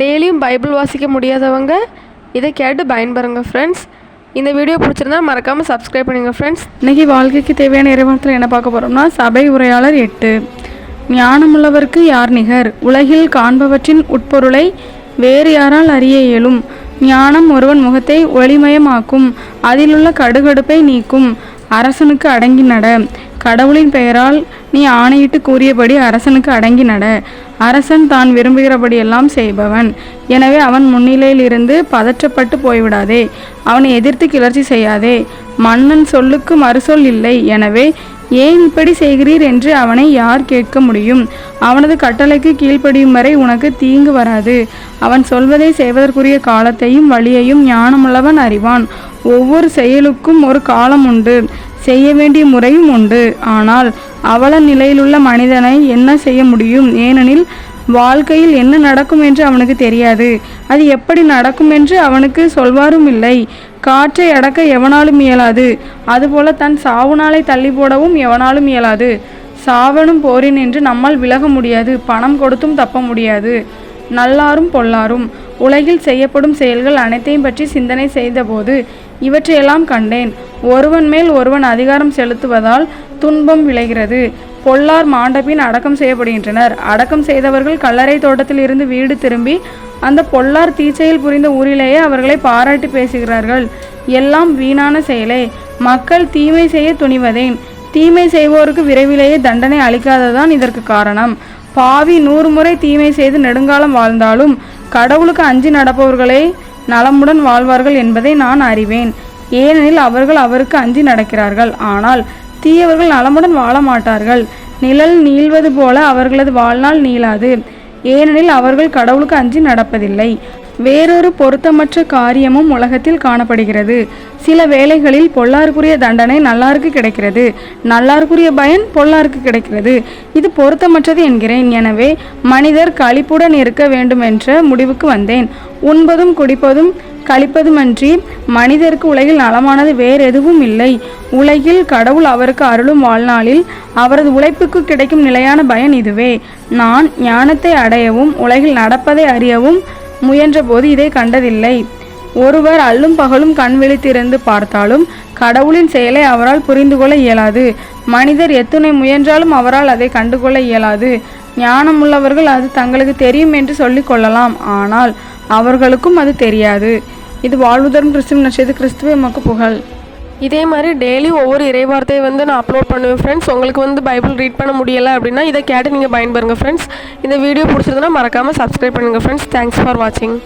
டெய்லியும் பைபிள் வாசிக்க முடியாதவங்க இதை கேட்டு பயன்பெறுங்க ஃப்ரெண்ட்ஸ் இந்த வீடியோ பிடிச்சிருந்தா மறக்காமல் சப்ஸ்கிரைப் பண்ணுங்கள் ஃப்ரெண்ட்ஸ் இன்னைக்கு வாழ்க்கைக்கு தேவையான இறைவார்த்தையில் என்ன பார்க்க போகிறோம்னா சபை உரையாளர் எட்டு. ஞானமுள்ளவருக்கு யார் நிகர்? உலகில் காண்பவற்றின் உட்பொருளை வேறு யாரால் அறிய இயலும். ஞானம் ஒருவன் முகத்தை ஒளிமயமாக்கும். அதிலுள்ள கடுகடுப்பை நீக்கும். அரசனுக்கு அடங்கி நட. கடவுளின் பெயரால் நீ ஆணையிட்டு கூறியபடி அரசனுக்கு அடங்கி நட. அரசன் தான் விரும்புகிறபடியெல்லாம் செய்பவன். எனவே அவன் முன்னிலையில் இருந்து பதற்றப்பட்டு போய்விடாதே. அவனை எதிர்த்து கிளர்ச்சி செய்யாதே. மன்னன் சொல்லுக்கு மறுசொல் இல்லை. எனவே ஏன் இப்படி செய்கிறீர் என்று அவனை யார் கேட்க முடியும்? அவனது கட்டளைக்கு கீழ்ப்படியும் வரை உனக்கு தீங்கு வராது. அவன் சொல்வதை செய்வதற்குரிய காலத்தையும் வழியையும் ஞானமுள்ளவன் அறிவான். ஒவ்வொரு செயலுக்கும் ஒரு காலம் உண்டு செய்ய வேண்டிய முறையும் உண்டு. ஆனால் அவல நிலையிலுள்ள மனிதனை என்ன செய்ய முடியும்? ஏனெனில் வாழ்க்கையில் என்ன நடக்கும் என்று அவனுக்கு தெரியாது. அது எப்படி நடக்கும் என்று அவனுக்கு சொல்வாரும் இல்லை. காற்றை அடக்க எவனாலும் இயலாது. அதுபோல தன் சாவு நாளை தள்ளி போடவும் எவனாலும் இயலாது. சாவனும் போரின் என்று நம்மால் விலக முடியாது. பணம் கொடுத்தும் தப்ப முடியாது. நல்லாரும் பொல்லாரும். உலகில் செய்யப்படும் செயல்கள் அனைத்தையும் பற்றி சிந்தனை செய்தபோது இவற்றையெல்லாம் கண்டேன். ஒருவன் மேல் ஒருவன் அதிகாரம் செலுத்துவதால் துன்பம் விளைகிறது. பொல்லார் மாண்டபின் அடக்கம் செய்யப்படுகின்றனர். அடக்கம் செய்தவர்கள் கல்லறை தோட்டத்தில் இருந்து வீடு திரும்பி அந்த பொல்லார் தீச்செயல் புரிந்த ஊரிலேயே அவர்களை பாராட்டி பேசுகிறார்கள். எல்லாம் வீணான செயலே. மக்கள் தீமை செய்ய துணிவதேன். தீமை செய்வோருக்கு விரைவிலேயே தண்டனை அளிக்காததான் இதற்கு காரணம். பாவி நூறு முறை தீமை செய்து நெடுங்காலம் வாழ்ந்தாலும் கடவுளுக்கு அஞ்சி நடப்பவர்களே நலமுடன் வாழ்வார்கள் என்பதை நான் அறிவேன். ஏனெனில் அவர்கள் அவருக்கு அஞ்சி நடக்கிறார்கள். ஆனால் தீயவர்கள் நலமுடன் வாழ மாட்டார்கள். நிழல் நீள்வது போல அவர்களது வாழ்நாள் நீளாது. ஏனெனில் அவர்கள் கடவுளுக்கு அஞ்சி நடப்பதில்லை. வேறொரு பொருத்தமற்ற காரியமும் உலகத்தில் காணப்படுகிறது. சில வேளைகளில் பொல்லாருக்குரிய தண்டனை நல்லாருக்கு கிடைக்கிறது. நல்லாருக்குரிய பயன் பொல்லாருக்கு கிடைக்கிறது. இது பொருத்தமற்றது என்கிறேன். எனவே மனிதர் கழிப்புடன் இருக்க வேண்டுமென்ற முடிவுக்கு வந்தேன். உண்பதும் குடிப்பதும் கழிப்பதுமன்றி மனிதருக்கு உலகில் நலமானது வேறு எதுவும் இல்லை. உலகில் கடவுள் அவருக்கு அருளும் வாழ்நாளில் அவரது உழைப்புக்கு கிடைக்கும் நிலையான பயன் இதுவே. நான் ஞானத்தை அடையவும் உலகில் நடப்பதை அறியவும் முயன்றபோது இதை கண்டதில்லை. ஒருவர் அல்லும் பகலும் கண் விழித்திருந்து பார்த்தாலும் கடவுளின் செயலை அவரால் புரிந்து கொள்ள இயலாது. மனிதர் எத்துணை முயன்றாலும் அவரால் அதை கண்டுகொள்ள இயலாது. ஞானமுள்ளவர்கள் அது தங்களுக்கு தெரியும் என்று சொல்லிக் கொள்ளலாம். ஆனால் அவர்களுக்கும் அது தெரியாது. இது வாழ்வுதரும் கிறிஸ்துவ நட்சத்திர கிறிஸ்துவ மக்கு புகழ். இதே மாதிரி டெய்லி ஒவ்வொரு இறைவார்த்தையை வந்து நான் அப்லோட் பண்ணுவேன். ஃப்ரெண்ட்ஸ் உங்களுக்கு வந்து பைபிள் ரீட் பண்ண முடியலை அப்படின்னா இதை கேட்டு நீங்கள் பயன்பெறுங்க ஃப்ரெண்ட்ஸ் இந்த வீடியோ பிடிச்சிருந்தனா மறக்காமல் சப்ஸ்கிரைப் பண்ணுங்கள் ஃப்ரெண்ட்ஸ் தேங்க்ஸ் ஃபார் வாட்சிங்